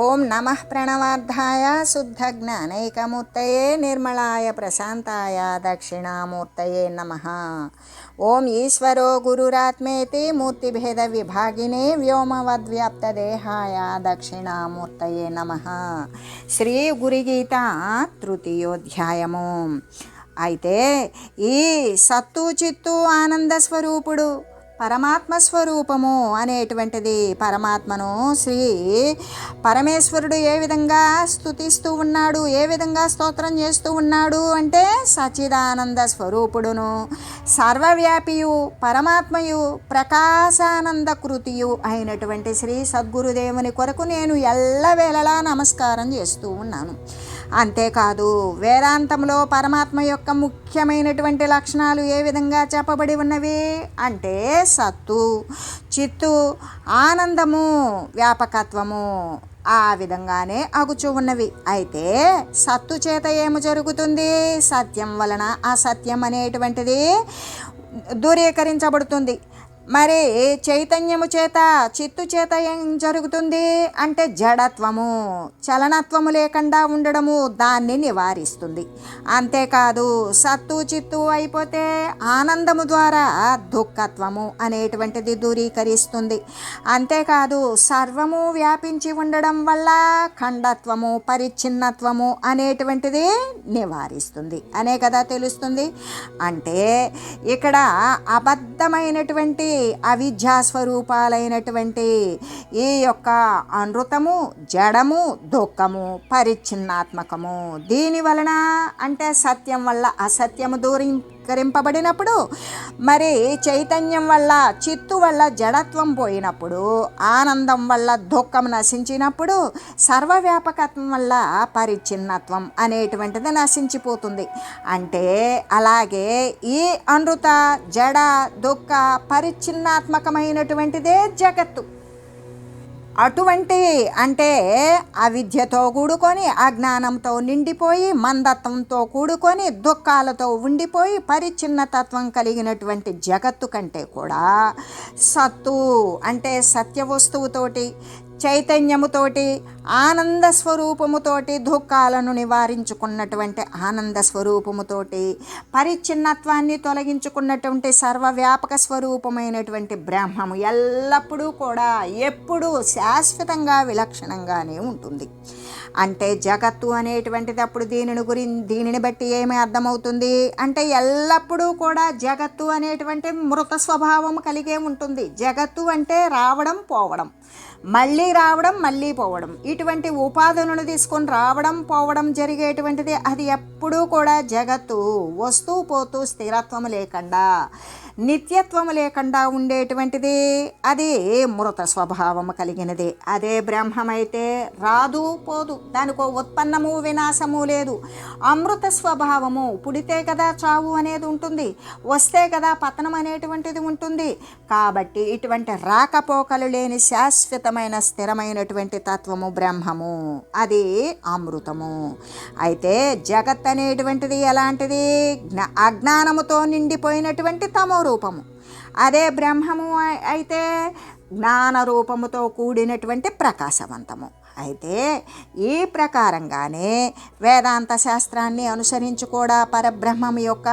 ఓం నమ ప్రణవార్థాయ శుద్ధ జ్ఞానైకమూర్తయే నిర్మలాయ ప్రశాంతాయ దక్షిణామూర్తయే నమ. ఓం ఈశ్వరో గురురాత్మేతి మూర్తిభేద విభాగినే వ్యోమవద్వ్యాప్తదేహాయ దక్షిణామూర్తయే నమ. శ్రీ గురిగీత తృతీయోధ్యాయము. అయితే ఈ సత్తు చిత్తు ఆనంద స్వరూపుడు పరమాత్మ స్వరూపము అనేటువంటిది పరమాత్మను శ్రీ పరమేశ్వరుడు ఏ విధంగా స్థుతిస్తూ ఉన్నాడు ఏ విధంగా స్తోత్రం చేస్తూ ఉన్నాడు అంటే సచిదానంద స్వరూపుడును సర్వవ్యాపియు పరమాత్మయు ప్రకాశానంద కృతియు అయినటువంటి శ్రీ సద్గురుదేవుని కొరకు నేను ఎల్లవేళలా నమస్కారం చేస్తూ ఉన్నాను. అంతేకాదు వేదాంతంలో పరమాత్మ యొక్క ముఖ్యమైనటువంటి లక్షణాలు ఏ విధంగా చెప్పబడి ఉన్నవి? అంటే సత్తు చిత్తు ఆనందము వ్యాపకత్వము ఆ విధంగానే అగుచు ఉన్నవి. అయితే సత్తు చేత ఏమి జరుగుతుంది? సత్యం వలన ఆ సత్యం అనేటువంటిది దూరీకరించబడుతుంది. మరి చైతన్యము చేత చిత్తు చేత ఏం జరుగుతుంది? అంటే జడత్వము చలనత్వము లేకుండా ఉండడము దాన్ని నివారిస్తుంది. అంతేకాదు సత్తు చిత్తు అయిపోతే ఆనందము ద్వారా దుఃఖత్వము అనేటువంటిది దూరీకరిస్తుంది. అంతేకాదు సర్వము వ్యాపించి ఉండడం వల్ల ఖండత్వము పరిచ్ఛిన్నత్వము అనేటువంటిది నివారిస్తుంది. అనే కదా తెలుస్తుంది. అంటే ఇక్కడ అబద్ధమైనటువంటి అవిద్యా స్వరూపాలైనటువంటి ఈ యొక్క అనృతము జడము దుఃఖము పరిచ్ఛిన్నాత్మకము. దీని వలన అంటే సత్యం వల్ల అసత్యము ధిక్కరింపబడినప్పుడు మరి చైతన్యం వల్ల చిత్తు వల్ల జడత్వం పోయినప్పుడు ఆనందం వల్ల దుఃఖం నశించినప్పుడు సర్వవ్యాపకత్వం వల్ల పరిచ్ఛిన్నత్వం అనేటువంటిది నశించిపోతుంది. అంటే అలాగే ఈ అనృత జడ దుఃఖ పరిచ్ఛిన్నాత్మకమైనటువంటిదే జగత్తు. అటువంటి అంటే అవిద్యతో కూడుకొని అజ్ఞానంతో నిండిపోయి మందత్వంతో కూడుకొని దుఃఖాలతో ఉండిపోయి పరిచ్ఛిన్నతత్వం కలిగినటువంటి జగత్తు కంటే కూడా సత్తు అంటే సత్య వస్తువుతోటి చైతన్యముతోటి ఆనంద స్వరూపముతోటి దుఃఖాలను నివారించుకున్నటువంటి ఆనంద స్వరూపముతోటి పరిచ్ఛిన్నత్వాన్ని తొలగించుకున్నటువంటి సర్వవ్యాపక స్వరూపమైనటువంటి బ్రహ్మము ఎల్లప్పుడూ కూడా ఎప్పుడూ శాశ్వతంగా విలక్షణంగానే ఉంటుంది. అంటే జగత్తు అనేటువంటిది అప్పుడు దీనిని గురి దీనిని బట్టి ఏమి అర్థమవుతుంది? అంటే ఎల్లప్పుడూ కూడా జగత్తు అనేటువంటి మృత స్వభావం కలిగే ఉంటుంది. జగత్తు అంటే రావడం పోవడం. మళ్ళీ రావడం మళ్ళీ పోవడం. ఇటువంటి ఉపాధులను తీసుకొని రావడం పోవడం జరిగేటువంటిది అది ఎప్పుడూ కూడా జగత్తు వస్తూ పోతూ స్థిరత్వం లేకుండా నిత్యత్వం లేకుండా ఉండేటువంటిది. అది మృత స్వభావం కలిగినది. అదే బ్రహ్మమైతే రాదు పోదు. దానికో ఉత్పన్నము వినాశము లేదు. అమృత స్వభావము పుడితే కదా చావు అనేది ఉంటుంది. వస్తే కదా పతనం అనేటువంటిది ఉంటుంది. కాబట్టి ఇటువంటి రాకపోకలు లేని శాశ్వతమైన స్థిరమైనటువంటి తత్వము బ్రహ్మము. అది అమృతము. అయితే జగత్ అనేటువంటిది ఎలాంటిది? అజ్ఞానముతో నిండిపోయినటువంటి తమో రూపము. అదే బ్రహ్మము అయితే జ్ఞాన రూపముతో కూడినటువంటి ప్రకాశవంతము. అయితే ఈ ప్రకారంగానే వేదాంత శాస్త్రాన్ని అనుసరించి కూడా పరబ్రహ్మం యొక్క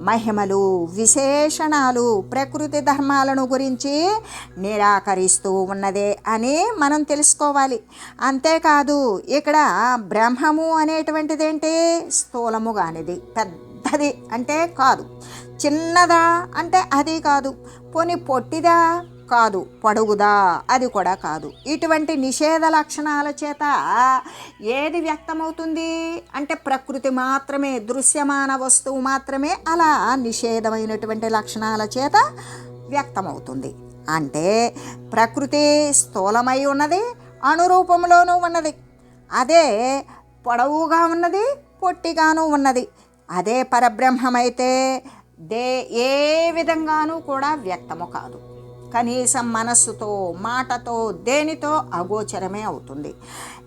మహిమలు విశేషణాలు ప్రకృతి ధర్మాలను గురించి నిరాకరిస్తూ ఉన్నదే అని మనం తెలుసుకోవాలి. అంతేకాదు ఇక్కడ బ్రహ్మము అనేటువంటిది ఏంటి స్థూలము కానిది పెద్దది అంటే కాదు. చిన్నదా అంటే అది కాదు. పోని పొట్టిదా? కాదు. పొడుగుదా? అది కూడా కాదు. ఇటువంటి నిషేధ లక్షణాల చేత ఏది వ్యక్తమవుతుంది? అంటే ప్రకృతి మాత్రమే దృశ్యమాన వస్తువు మాత్రమే అలా నిషేధమైనటువంటి లక్షణాల చేత వ్యక్తమవుతుంది. అంటే ప్రకృతి స్థూలమై ఉన్నది అనురూపంలోనూ ఉన్నది. అదే పొడవుగా ఉన్నది పొట్టిగాను ఉన్నది. అదే పరబ్రహ్మమైతే దే ఏ విధంగానూ కూడా వ్యక్తము కాదు. కనీసం మనస్సుతో మాటతో దేనితో అగోచరమే అవుతుంది.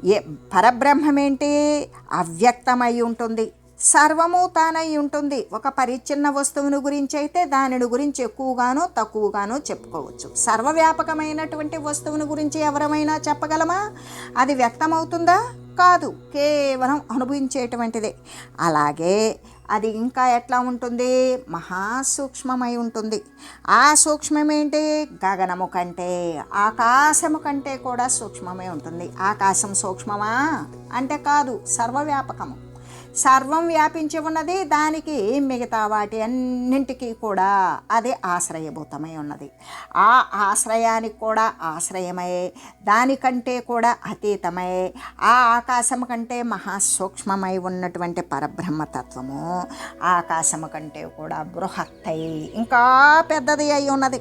ఏ పరబ్రహ్మమేంటి? అవ్యక్తమై ఉంటుంది. సర్వము తానై ఉంటుంది. ఒక పరిచ్ఛిన్న వస్తువుని గురించి అయితే దానిని గురించి ఎక్కువగానో తక్కువగానో చెప్పుకోవచ్చు. సర్వవ్యాపకమైనటువంటి వస్తువుని గురించి ఎవరమైనా చెప్పగలమా? అది వ్యక్తమవుతుందా? కాదు కేవలం అనుభవించేటువంటిదే. అలాగే అది ఇంకా ఎట్లా ఉంటుంది? మహాసూక్ష్మమై ఉంటుంది. ఆ సూక్ష్మం ఏంటి గగనము కంటే ఆకాశము కంటే కూడా సూక్ష్మమే ఉంటుంది. ఆకాశం సూక్ష్మమా? అంటే కాదు సర్వవ్యాపకము. సర్వం వ్యాపించి ఉన్నది దానికి మిగతా వాటి అన్నింటికీ కూడా అది ఆశ్రయభూతమై ఉన్నది. ఆ ఆశ్రయానికి కూడా ఆశ్రయమై దానికంటే కూడా అతీతమై ఆ ఆకాశం కంటే మహాసూక్ష్మమై ఉన్నటువంటి పరబ్రహ్మతత్వము ఆకాశము కంటే కూడా బృహత్తై ఇంకా పెద్దది అయి ఉన్నది.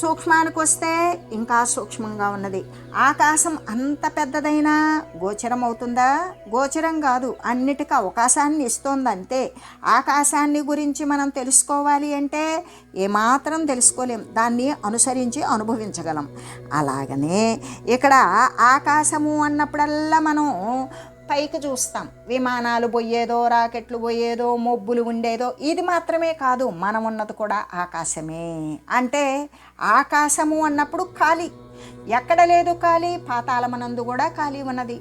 సూక్ష్మానికి వస్తే ఇంకా సూక్ష్మంగా ఉన్నది. ఆకాశం అంత పెద్దదైనా గోచరం అవుతుందా గోచరం కాదు అన్నిటికీ అవకాశాన్ని ఇస్తోంది అంతే ఆకాశాన్ని గురించి మనం తెలుసుకోవాలి అంటే ఏమాత్రం తెలుసుకోలేం. దాన్ని అనుసరించి అనుభవించగలం. అలాగనే ఇక్కడ ఆకాశము అన్నప్పుడల్లా మనం పైకి చూస్తాం. విమానాలు పోయేదో రాకెట్లు పోయేదో మొబ్బులు ఉండేదో ఇది మాత్రమే కాదు మనం ఉన్నది కూడా ఆకాశమే. అంటే ఆకాశము అన్నప్పుడు ఖాళీ. ఎక్కడ లేదు ఖాళీ పాతాళమనందు కూడా ఖాళీ ఉన్నది.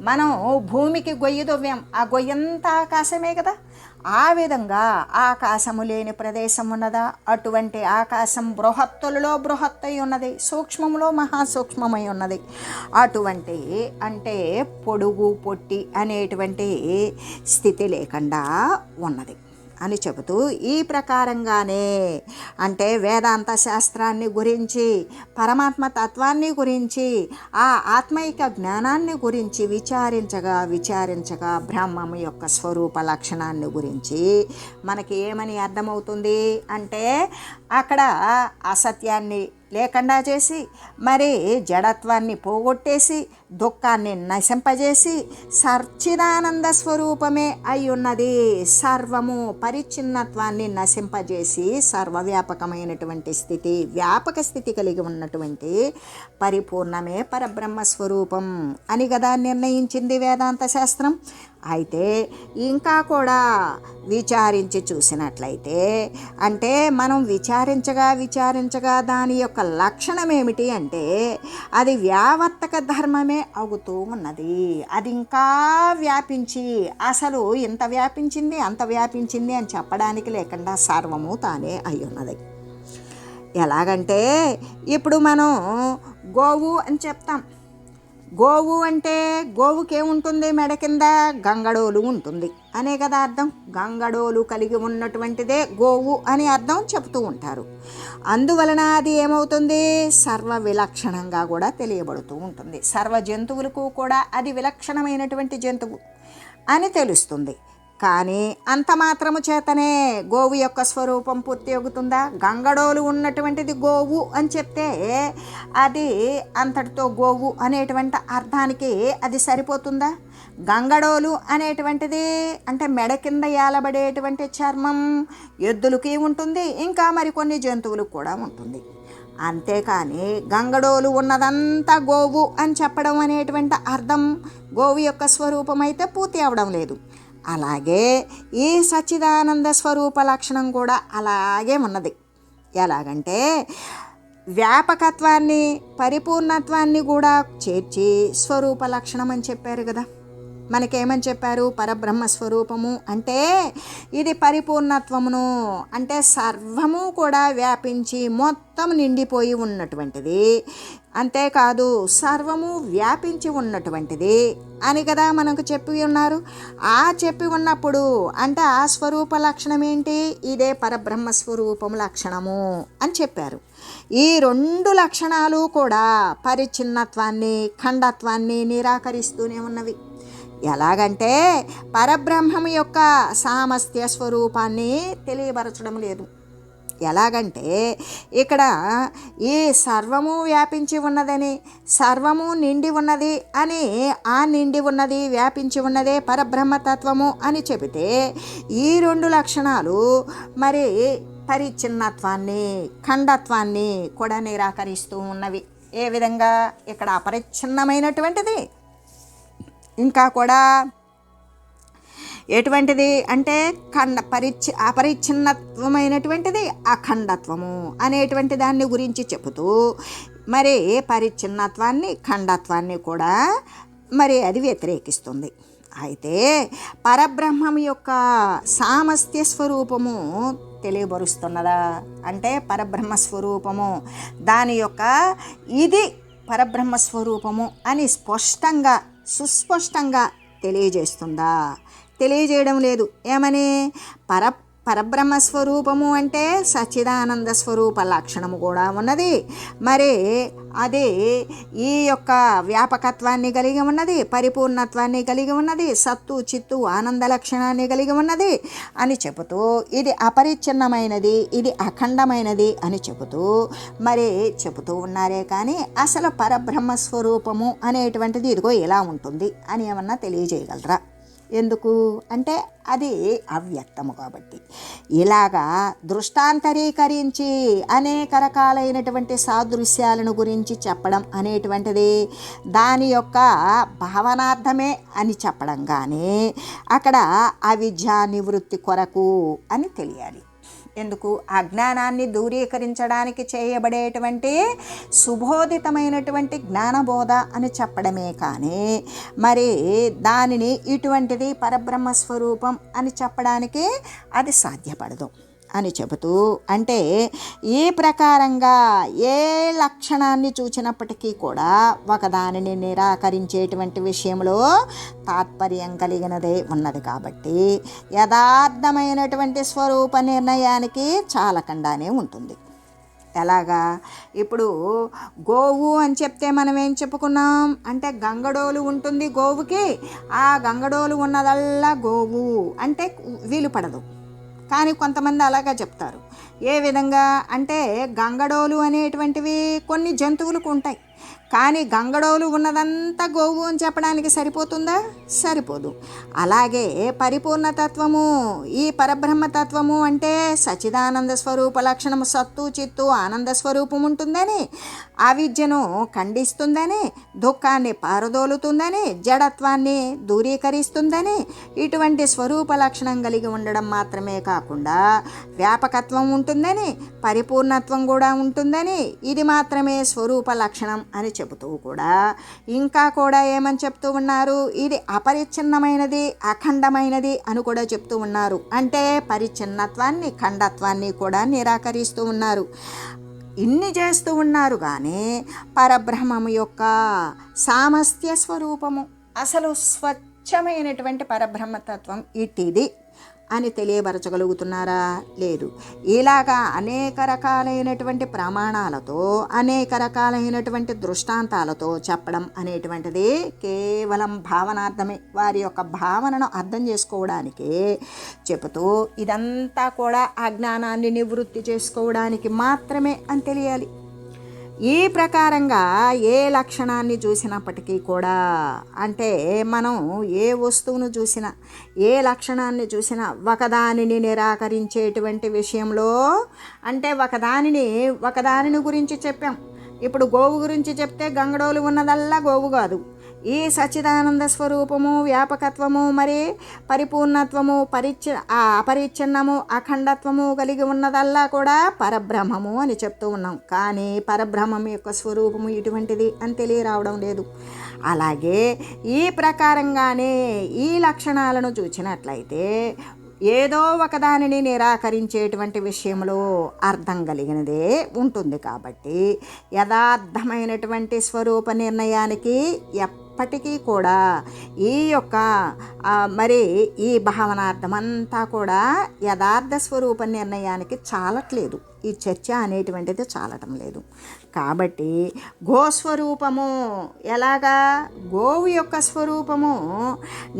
మనం భూమికి గొయ్యి దొవ్వాం ఆ గొయ్యంతా ఆకాశమే కదా. ఆ విధంగా ఆకాశము లేని ప్రదేశం ఉన్నదా? అటువంటి ఆకాశం బృహత్తులలో బృహత్తై ఉన్నది సూక్ష్మములో మహాసూక్ష్మమై ఉన్నది. అటువంటి అంటే పొడుగు పొట్టి అనేటువంటి స్థితి లేకుండా ఉన్నది. అని చెబుతూ ఈ ప్రకారంగానే అంటే వేదాంత శాస్త్రాన్ని గురించి పరమాత్మ తత్వాన్ని గురించి ఆ ఆత్మైక జ్ఞానాన్ని గురించి విచారించగా విచారించగా బ్రహ్మం యొక్క స్వరూప లక్షణాన్ని గురించి మనకి ఏమని అర్థమవుతుంది అంటే అక్కడ అసత్యాన్ని లేకుండా చేసి మరి జడత్వాన్ని పోగొట్టేసి దుఃఖాన్ని నశింపజేసి సచ్చిదానంద స్వరూపమే అయి ఉన్నది సర్వము పరిచ్ఛిన్నత్వాన్ని నశింపజేసి సర్వవ్యాపకమైనటువంటి స్థితి వ్యాపక స్థితి కలిగి ఉన్నటువంటి పరిపూర్ణమే పరబ్రహ్మ స్వరూపం అని కదా నిర్ణయించింది వేదాంత శాస్త్రం. అయితే ఇంకా కూడా విచారించి చూసినట్లయితే అంటే మనం విచారించగా విచారించగా దాని యొక్క లక్షణం ఏమిటి అంటే అది వ్యావర్తక ధర్మమే అవుతూ ఉన్నది. అది ఇంకా వ్యాపించి అసలు ఇంత వ్యాపించింది అంత వ్యాపించింది అని చెప్పడానికి లేకుండా సర్వము తానే అయి ఉన్నది. ఎలాగంటే ఇప్పుడు మనం గోవు అని చెప్తాం. గోవు అంటే గోవుకి ఏముంటుంది మెడ కింద? గంగడోలు ఉంటుంది. అనే కదా అర్థం? గంగడోలు కలిగి ఉన్నటువంటిదే గోవు అని అర్థం చెబుతూ ఉంటారు. అందువలన అది ఏమవుతుంది? సర్వ విలక్షణంగా కూడా తెలియబడుతూ ఉంటుంది. సర్వ జంతువులకు కూడా అది విలక్షణమైనటువంటి జంతువు అని తెలుస్తుంది. కానీ అంత మాత్రము చేతనే గోవు యొక్క స్వరూపం పూర్తి అవుతుందా? గంగడోలు ఉన్నటువంటిది గోవు అని చెప్తే అది అంతటితో గోవు అనేటువంటి అర్థానికి అది సరిపోతుందా? గంగడోలు అనేటువంటిది అంటే మెడ కింద ఏలబడేటువంటి చర్మం ఎద్దులకి ఉంటుంది ఇంకా మరికొన్ని జంతువులకు కూడా ఉంటుంది. అంతేకాని గంగడోలు ఉన్నదంతా గోవు అని చెప్పడం అనేటువంటి అర్థం గోవు యొక్క స్వరూపం అయితే పూర్తి అవడం లేదు. అలాగే ఈ సచ్చిదానంద స్వరూప లక్షణం కూడా అలాగే ఉన్నది. ఎలాగంటే వ్యాపకత్వాన్ని పరిపూర్ణత్వాన్ని కూడా చేర్చి స్వరూప లక్షణం అని చెప్పారు కదా. మనకేమని చెప్పారు? పరబ్రహ్మ స్వరూపము. అంటే ఇది పరిపూర్ణత్వమును అంటే సర్వము కూడా వ్యాపించి మొత్తం నిండిపోయి ఉన్నటువంటిది. అంతేకాదు సర్వము వ్యాపించి ఉన్నటువంటిది అని కదా మనకు చెప్పి ఉన్నారు. ఆ చెప్పి ఉన్నప్పుడు అంటే ఆ స్వరూప లక్షణం ఏంటి? ఇదే పరబ్రహ్మ స్వరూపం లక్షణము అని చెప్పారు. ఈ రెండు లక్షణాలు కూడా పరిచ్ఛిన్నత్వాన్ని ఖండత్వాన్ని నిరాకరిస్తూనే ఉన్నవి. ఎలాగంటే పరబ్రహ్మం యొక్క సామస్త్య స్వరూపాన్ని తెలియపరచడం లేదు. ఎలాగంటే ఇక్కడ ఈ సర్వము వ్యాపించి ఉన్నదని సర్వము నిండి ఉన్నది అని ఆ నిండి ఉన్నది వ్యాపించి ఉన్నదే పరబ్రహ్మతత్వము అని చెబితే ఈ రెండు లక్షణాలు మరి పరిచ్ఛిన్నత్వాన్ని ఖండత్వాన్ని కూడా నిరాకరిస్తూ ఉన్నవి. ఏ విధంగా? ఇక్కడ అపరిచ్ఛిన్నమైనటువంటిది ఇంకా కూడా ఎటువంటిది అంటే ఖండ పరిచ్ఛ అపరిచ్ఛిన్నత్వమైనటువంటిది అఖండత్వము అనేటువంటి దాన్ని గురించి చెబుతూ మరి పరిచ్ఛిన్నత్వాన్ని ఖండత్వాన్ని కూడా మరి అది వ్యతిరేకిస్తుంది. అయితే పరబ్రహ్మం యొక్క సామస్త్య స్వరూపము తెలియబరుస్తున్నదా? అంటే పరబ్రహ్మ స్వరూపము దాని యొక్క ఇది పరబ్రహ్మ స్వరూపము అని స్పష్టంగా సుస్పష్టంగా తెలియజేస్తుందా? తెలియజేయడం లేదు. ఏమని? పర పరబ్రహ్మ స్వరూపము అంటే సచ్చిదానంద స్వరూప లక్షణము కూడా ఉన్నది. మరి అది ఈ యొక్క వ్యాపకత్వాన్ని కలిగి ఉన్నది పరిపూర్ణత్వాన్ని కలిగి ఉన్నది సత్తు చిత్తు ఆనంద లక్షణాన్ని కలిగి ఉన్నది అని చెబుతూ ఇది అపరిచ్ఛిన్నమైనది ఇది అఖండమైనది అని చెబుతూ మరి చెబుతూ ఉన్నారే కానీ అసలు పరబ్రహ్మ స్వరూపము అనేటువంటిది ఇదిగో ఇలా ఉంటుంది అని ఏమన్నా తెలియజేయగలరా? ఎందుకు? అంటే అది అవ్యక్తము కాబట్టి. ఇలాగా దృష్టాంతరీకరించి అనేక రకాలైనటువంటి సాదృశ్యాలను గురించి చెప్పడం అనేటువంటిది దాని యొక్క భావనార్థమే అని చెప్పడం కానీ అక్కడ అవిద్యా నివృత్తి కొరకు అని తెలియాలి. ఎందుకు? అజ్ఞానాన్ని దూరీకరించడానికి చేయబడేటువంటి శుభోదితమైనటువంటి జ్ఞానబోధ అని చెప్పడమే కానీ మరి దానిని ఇటువంటిది పరబ్రహ్మ స్వరూపం అని చెప్పడానికి అది సాధ్యపడదు. అని చెబుతూ అంటే ఈ ప్రకారంగా ఏ లక్షణాన్ని చూచినప్పటికీ కూడా ఒకదానిని నిరాకరించేటువంటి విషయంలో తాత్పర్యం కలిగినదే ఉన్నది కాబట్టి యథార్థమైనటువంటి స్వరూప నిర్ణయానికి చాలకుండానే ఉంటుంది. ఎలాగా? ఇప్పుడు గోవు అని చెప్తే మనం ఏం చెప్పుకున్నాం? అంటే గంగడోలు ఉంటుంది గోవుకి ఆ గంగడోలు ఉన్నదల్లా గోవు. అంటే వీలు పడదు కానీ కొంతమంది అలాగా చెప్తారు. ఏ విధంగా? అంటే గంగడోలు అనేటువంటివి కొన్ని జంతువులకు ఉంటాయి. కానీ గంగడోలు ఉన్నదంతా గోవు అని చెప్పడానికి సరిపోతుందా? సరిపోదు. అలాగే పరిపూర్ణతత్వము ఈ పరబ్రహ్మతత్వము అంటే సచిదానంద స్వరూప లక్షణము సత్తు చిత్తు ఆనంద స్వరూపం ఉంటుందని అవిద్యను ఖండిస్తుందని దుఃఖాన్ని పారదోలుతుందని జడత్వాన్ని దూరీకరిస్తుందని ఇటువంటి స్వరూప లక్షణం కలిగి ఉండడం మాత్రమే కాకుండా వ్యాపకత్వం ఉంటుందని పరిపూర్ణత్వం కూడా ఉంటుందని ఇది మాత్రమే స్వరూప లక్షణం అని చెబుతూ కూడా ఇంకా కూడా ఏమని చెప్తూ ఉన్నారు? ఇది అపరిచ్ఛిన్నమైనది అఖండమైనది అని కూడా చెప్తూ ఉన్నారు. అంటే పరిచ్ఛిన్నత్వాన్ని ఖండత్వాన్ని కూడా నిరాకరిస్తూ ఉన్నారు. ఇన్ని చేస్తూ ఉన్నారు కానీ పరబ్రహ్మము యొక్క సామస్త్య స్వరూపము. అసలు స్వచ్ఛమైనటువంటి పరబ్రహ్మతత్వం ఇటిది అని తెలియపరచగలుగుతున్నారా? లేదు. ఇలాగా అనేక రకాలైనటువంటి ప్రమాణాలతో అనేక రకాలైనటువంటి దృష్టాంతాలతో చెప్పడం అనేటువంటిది కేవలం భావనార్థమే. వారి యొక్క భావనను అర్థం చేసుకోవడానికి చెబుతూ ఇదంతా కూడా అజ్ఞానాన్ని నివృత్తి చేసుకోవడానికి మాత్రమే అని తెలియాలి. ఈ ప్రకారంగా ఏ లక్షణాన్ని చూసినప్పటికీ కూడా అంటే మనం ఏ వస్తువును చూసినా ఏ లక్షణాన్ని చూసినా ఒకదానిని నిరాకరించేటువంటి విషయంలో అంటే ఒకదానిని ఒకదానిని గురించి చెప్పాం. ఇప్పుడు గోవు గురించి చెప్తే గంగడోలు ఉన్నదల్లా గోవు కాదు. ఈ సచ్చిదానంద స్వరూపము వ్యాపకత్వము మరి పరిపూర్ణత్వము పరిచ్ఛ అపరిచ్ఛిన్నము అఖండత్వము కలిగి ఉన్నదల్లా కూడా పరబ్రహ్మము అని చెప్తూ ఉన్నాం. కానీ పరబ్రహ్మం యొక్క స్వరూపము ఇటువంటిది అని తెలియరావడం లేదు. అలాగే ఈ ప్రకారంగానే ఈ లక్షణాలను చూచినట్లయితే ఏదో ఒకదానిని నిరాకరించేటువంటి విషయంలో అర్థం కలిగినదే ఉంటుంది కాబట్టి యథార్థమైనటువంటి స్వరూప నిర్ణయానికి ఇప్పటికీ కూడా ఈ యొక్క మరి ఈ భావనార్థం అంతా కూడా యథార్థ స్వరూప నిర్ణయానికి చాలట్లేదు. ఈ చర్చ అనేటువంటిది చాలటం లేదు. కాబట్టి గోస్వరూపము ఎలాగా? గోవు యొక్క స్వరూపము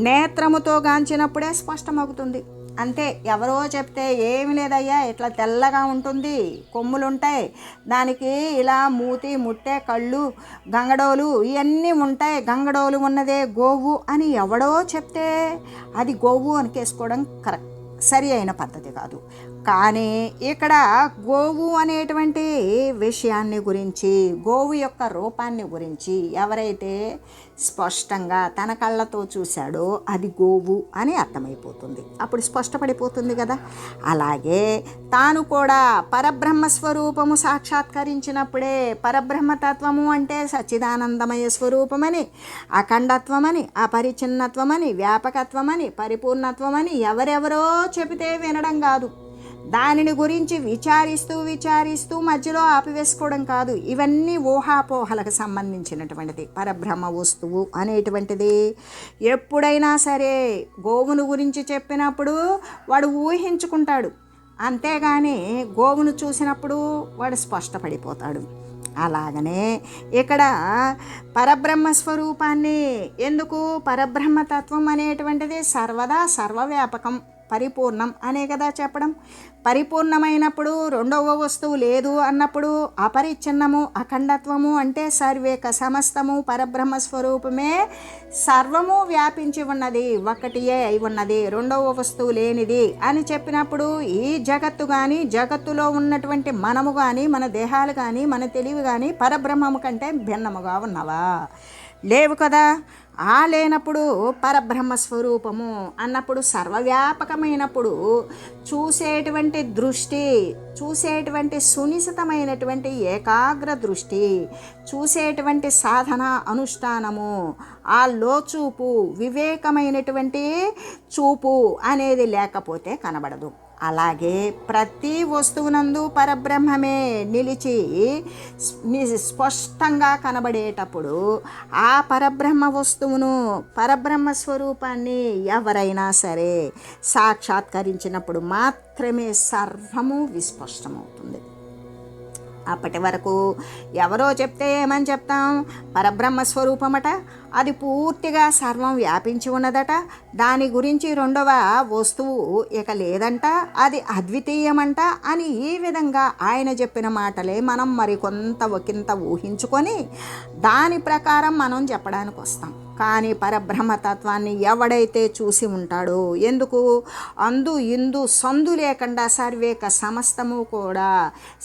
నేత్రముతో గాంచినప్పుడే స్పష్టమవుతుంది. అంతే ఎవరో చెప్తే ఏమి లేదయ్యా ఇట్లా తెల్లగా ఉంటుంది కొమ్ములు ఉంటాయి దానికి ఇలా మూతి ముట్టె కళ్ళు గంగడోలు ఇవన్నీ ఉంటాయి గంగడోలు ఉన్నదే గోవు అని ఎవడో చెప్తే అది గోవు అనికేసుకోవడం కరెక్ట్. సరి అయిన పద్ధతి కాదు. కానీ ఇక్కడ గోవు అనేటువంటి విషయాన్ని గురించి గోవు యొక్క రూపాన్ని గురించి ఎవరైతే స్పష్టంగా తన కళ్ళతో చూశాడో అది గోవు అని అర్థమైపోతుంది. అప్పుడు స్పష్టపడిపోతుంది కదా. అలాగే తాను కూడా పరబ్రహ్మ స్వరూపము సాక్షాత్కరించినప్పుడే పరబ్రహ్మతత్వము అంటే సచ్చిదానందమయ స్వరూపమని అఖండత్వమని అపరిచిన్నత్వమని వ్యాపకత్వమని పరిపూర్ణత్వమని ఎవరెవరో చెబితే వినడం కాదు. దానిని గురించి విచారిస్తూ విచారిస్తూ మధ్యలో ఆపివేసుకోవడం కాదు. ఇవన్నీ ఊహాపోహలకు సంబంధించినటువంటిది. పరబ్రహ్మ వస్తువు అనేటువంటిది. ఎప్పుడైనా సరే గోవును గురించి చెప్పినప్పుడు వాడు ఊహించుకుంటాడు. అంతేగాని గోవును చూసినప్పుడు వాడు స్పష్టపడిపోతాడు. అలాగనే ఇక్కడ పరబ్రహ్మ స్వరూపాన్ని ఎందుకు? పరబ్రహ్మతత్వం అనేటువంటిది సర్వదా సర్వవ్యాపకం. పరిపూర్ణం అనే కదా చెప్పడం. పరిపూర్ణమైనప్పుడు రెండవ వస్తువు లేదు అన్నప్పుడు అపరిచ్ఛిన్నము అఖండత్వము అంటే సర్వేక సమస్తము పరబ్రహ్మ స్వరూపమే సర్వము వ్యాపించి ఉన్నది ఒకటియే అయి ఉన్నది రెండవ వస్తువు లేనిది అని చెప్పినప్పుడు ఈ జగత్తు కానీ జగత్తులో ఉన్నటువంటి మనము కానీ మన దేహాలు కానీ మన తెలివి కానీ పరబ్రహ్మము కంటే భిన్నముగా ఉన్నవా? లేవు కదా. ఆ లేనప్పుడు పరబ్రహ్మ స్వరూపము అన్నప్పుడు సర్వవ్యాపకమైనప్పుడు చూసేటువంటి దృష్టి చూసేటువంటి సునిశితమైనటువంటి ఏకాగ్ర దృష్టి చూసేటువంటి సాధన అనుష్ఠానము ఆ లోచూపు వివేకమైనటువంటి చూపు అనేది లేకపోతే కనబడదు. అలాగే ప్రతి వస్తువునందు పరబ్రహ్మమే నిలిచి ని- స్పష్టంగా కనబడేటప్పుడు ఆ పరబ్రహ్మ వస్తువును పరబ్రహ్మ స్వరూపాన్ని ఎవరైనా సరే సాక్షాత్కరించినప్పుడు మాత్రమే సర్వము విస్పష్టమవుతుంది. అప్పటి వరకు ఎవరో చెప్తే ఏమని చెప్తాం? పరబ్రహ్మ స్వరూపమట. అది పూర్తిగా సర్వం వ్యాపించి ఉన్నదట. దాని గురించి రెండవ వస్తువు ఇక లేదంట. అది అద్వితీయమంట అని ఈ విధంగా ఆయన చెప్పిన మాటలే మనం మరి కొంత ఒకంత ఊహించుకొని దాని ప్రకారం మనం చెప్పడానికి వస్తాం కానీ పరబ్రహ్మతత్వాన్ని ఎవడైతే చూసి ఉంటాడో ఎందుకు? అందు ఇందు సందు లేకుండా సర్వేక సమస్తము కూడా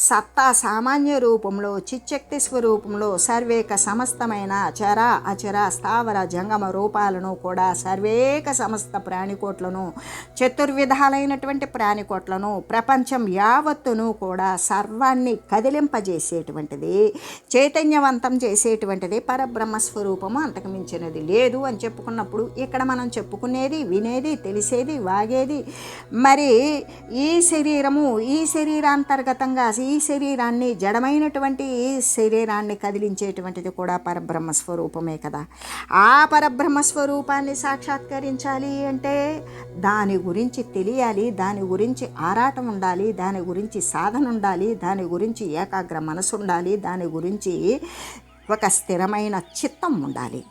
సత్తా సామాన్య రూపంలో చిచ్చక్తి స్వరూపంలో సర్వేక సమస్తమైన చర అచర స్థావర జంగమ రూపాలను కూడా సర్వేక సమస్త ప్రాణికోట్లను చతుర్విధాలైనటువంటి ప్రాణికోట్లను ప్రపంచం యావత్తును కూడా సర్వాన్ని కదిలింపజేసేటువంటిది చైతన్యవంతం చేసేటువంటిది పరబ్రహ్మ స్వరూపము అంతకుమించినది లేదు అని చెప్పుకున్నప్పుడు ఇక్కడ మనం చెప్పుకునేది వినేది తెలిసేది వాగేది. మరి ఈ శరీరము ఈ శరీరాంతర్గతంగా ఈ శరీరాన్ని జడమైనటువంటి ఈ శరీరాన్ని కదిలించేటువంటిది కూడా పరబ్రహ్మ స్వరూపమే కదా. ఆ పరబ్రహ్మ స్వరూపాన్ని సాక్షాత్కరించాలి అంటే దాని గురించి తెలియాలి దాని గురించి ఆరాటం ఉండాలి దాని గురించి సాధన ఉండాలి దాని గురించి ఏకాగ్ర మనసు ఉండాలి దాని గురించి ఒక స్థిరమైన చిత్తం ఉండాలి.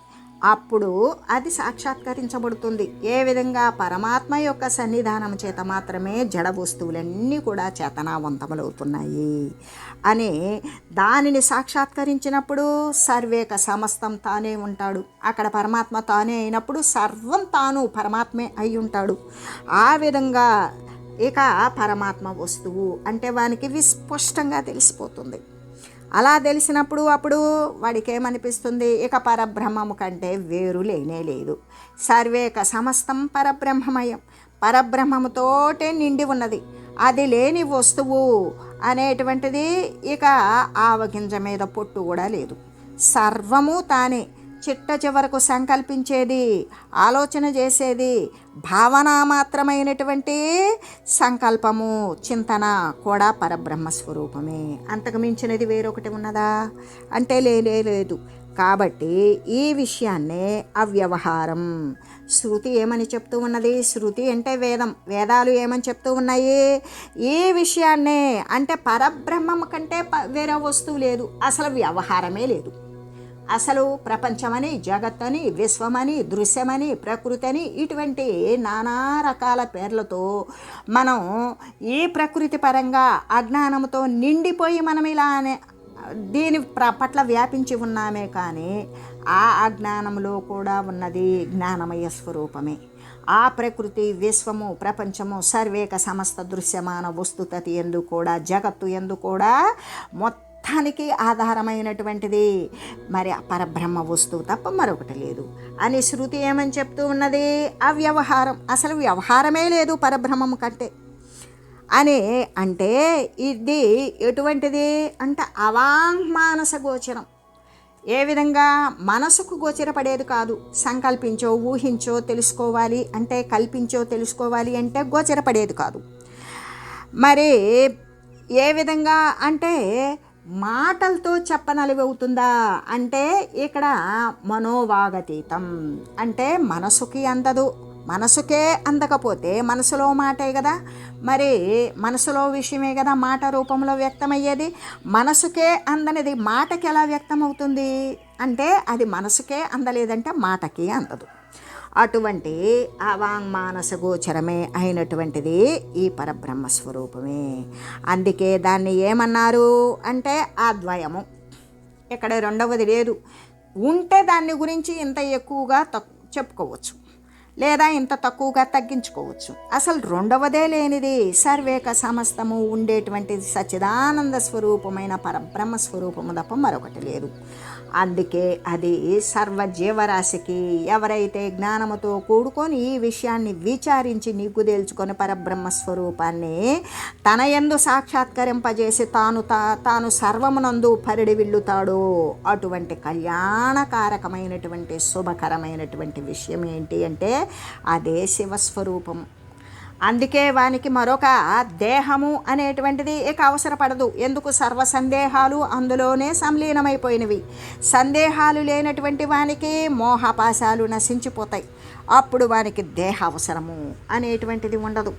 అప్పుడు అది సాక్షాత్కరించబడుతుంది. ఏ విధంగా పరమాత్మ యొక్క సన్నిధానం చేత మాత్రమే జడ వస్తువులన్నీ కూడా చేతనావంతములవుతున్నాయి అని దానిని సాక్షాత్కరించినప్పుడు సర్వేక సమస్తం తానే ఉంటాడు. అక్కడ పరమాత్మ తానే అయినప్పుడు సర్వం తాను పరమాత్మే అయి ఉంటాడు. ఆ విధంగా ఇక పరమాత్మ వస్తువు అంటే వానికి విస్పష్టంగా తెలిసిపోతుంది. అలా తెలిసినప్పుడు అప్పుడు వాడికి ఏమనిపిస్తుంది ఇక పరబ్రహ్మము కంటే వేరు లేనే లేదు. సర్వేక సమస్తం పరబ్రహ్మమయం. పరబ్రహ్మముతోటే నిండి ఉన్నది. అది లేని వస్తువు అనేటువంటిది ఇక ఆవగింజ మీద పొట్టు కూడా లేదు. సర్వము తానే. చిట్ట చివరకు సంకల్పించేది ఆలోచన చేసేది భావన మాత్రమైనటువంటి సంకల్పము చింతన కూడా పరబ్రహ్మ స్వరూపమే. అంతకు మించినది వేరొకటి ఉన్నదా? అంటే లేనే లేదు. కాబట్టి ఈ విషయాన్నే అవ్యవహారం. శృతి ఏమని చెప్తూ ఉన్నది? శృతి అంటే వేదం. వేదాలు ఏమని చెప్తూ ఉన్నాయి? ఈ విషయాన్నే అంటే పరబ్రహ్మం కంటే ప- వేరే వస్తువు లేదు. అసలు వ్యవహారమే లేదు. అసలు ప్రపంచమని జగత్తని విశ్వమని దృశ్యమని ప్రకృతి అని ఇటువంటి నానా రకాల పేర్లతో మనం ఈ ప్రకృతి పరంగా అజ్ఞానంతో నిండిపోయి మనం ఇలా దీని పట్ల వ్యాపించి ఉన్నామే కానీ ఆ అజ్ఞానంలో కూడా ఉన్నది జ్ఞానమయ స్వరూపమే. ఆ ప్రకృతి విశ్వము ప్రపంచము సర్వేక సమస్త దృశ్యమాన వస్తుతతి ఎందు కూడా జగత్తు ఎందు కూడా మొత్తానికి ఆధారమైనటువంటిది. మరి పరబ్రహ్మ వస్తువు తప్ప మరొకటి లేదు. అని శృతి ఏమని చెప్తూ ఉన్నది? అవ్యవహారం అసలు వ్యవహారమే లేదు పరబ్రహ్మము కంటే. అని అంటే ఇది ఎటువంటిది? అంటే అవాంగ్మానస గోచరం. ఏ విధంగా? మనసుకు గోచరపడేది కాదు. సంకల్పించో ఊహించో తెలుసుకోవాలి అంటే కల్పించో తెలుసుకోవాలి అంటే గోచరపడేది కాదు. మరి ఏ విధంగా? అంటే మాటలతో చెప్పనలివి అవుతుందా అంటే ఇక్కడ మనోవాగతీతం. అంటే మనసుకి అందదు. మనసుకే అందకపోతే మనసులో మాటే కదా మరి మనసులో విషయమే కదా మాట రూపంలో వ్యక్తమయ్యేది. మనసుకే అందనిది మాటకి ఎలా వ్యక్తమవుతుంది? అంటే అది మనసుకే అందలేదంటే మాటకి అందదు. అటువంటి అవాంగ్మానస గోచరమే అయినటువంటిది ఈ పరబ్రహ్మ స్వరూపమే. అందుకే దాన్ని ఏమన్నారు అంటే అద్వయము. ఇక్కడ రెండవది లేదు. ఉంటే దాన్ని గురించి ఇంత ఎక్కువగా తక్ చెప్పుకోవచ్చు. లేదా ఇంత తక్కువగా తగ్గించుకోవచ్చు. అసలు రెండవదే లేనిది సర్వేక సమస్తము ఉండేటువంటి సచ్చిదానంద స్వరూపమైన పరబ్రహ్మ స్వరూపము తప్ప మరొకటి లేదు. అందుకే అది సర్వ జీవరాశికి ఎవరైతే జ్ఞానముతో కూడుకొని ఈ విషయాన్ని విచారించి నీకు తేల్చుకొని పరబ్రహ్మ స్వరూపాన్ని తన ఎందు సాక్షాత్కరింపజేసి తాను తా తాను సర్వమునందు పరిడి విల్లుతాడో అటువంటి కళ్యాణకారకమైనటువంటి శుభకరమైనటువంటి విషయం ఏంటి అంటే అదే శివస్వరూపం. అందుకే వానికి మరొక దేహము అనేటువంటిది ఇక అవసరపడదు. ఎందుకు? సర్వ సందేహాలు అందులోనే సంలీనమైపోయినవి. సందేహాలు లేనటువంటి వానికి మోహపాశాలు నశించిపోతాయి. అప్పుడు వానికి దేహ అవసరము అనేటువంటిది ఉండదు.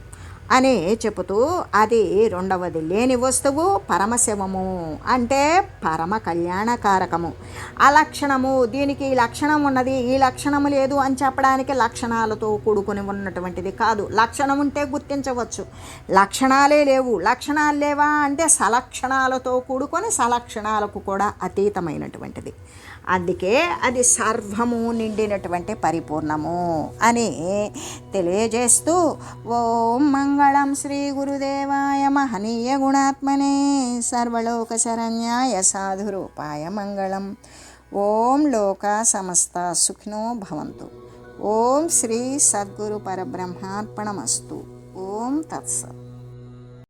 అని చెబుతూ అది రెండవది లేని వస్తువు పరమశివము అంటే పరమ కళ్యాణకారకము. ఆ లక్షణము దీనికి లక్షణం ఉన్నది ఈ లక్షణము లేదు అని చెప్పడానికి లక్షణాలతో కూడుకుని ఉన్నటువంటిది కాదు. లక్షణం ఉంటే గుర్తించవచ్చు. లక్షణాలే లేవు. లక్షణాలు లేవా అంటే సలక్షణాలతో కూడుకొని సలక్షణాలకు కూడా అతీతమైనటువంటిది. అందుకే అది సర్వము నిండినటువంటి పరిపూర్ణము అని తెలియజేస్తూ ఓం మంగళం శ్రీ గురుదేవాయ మహనీయ గుణాత్మనే సర్వలోక శరణ్యాయ సాధురూపాయ మంగళం. ఓం లోక సమస్త సుఖినో భవంతు. ఓం శ్రీ సద్గురు పరబ్రహ్మార్పణమస్తు. ఓం తత్సత్.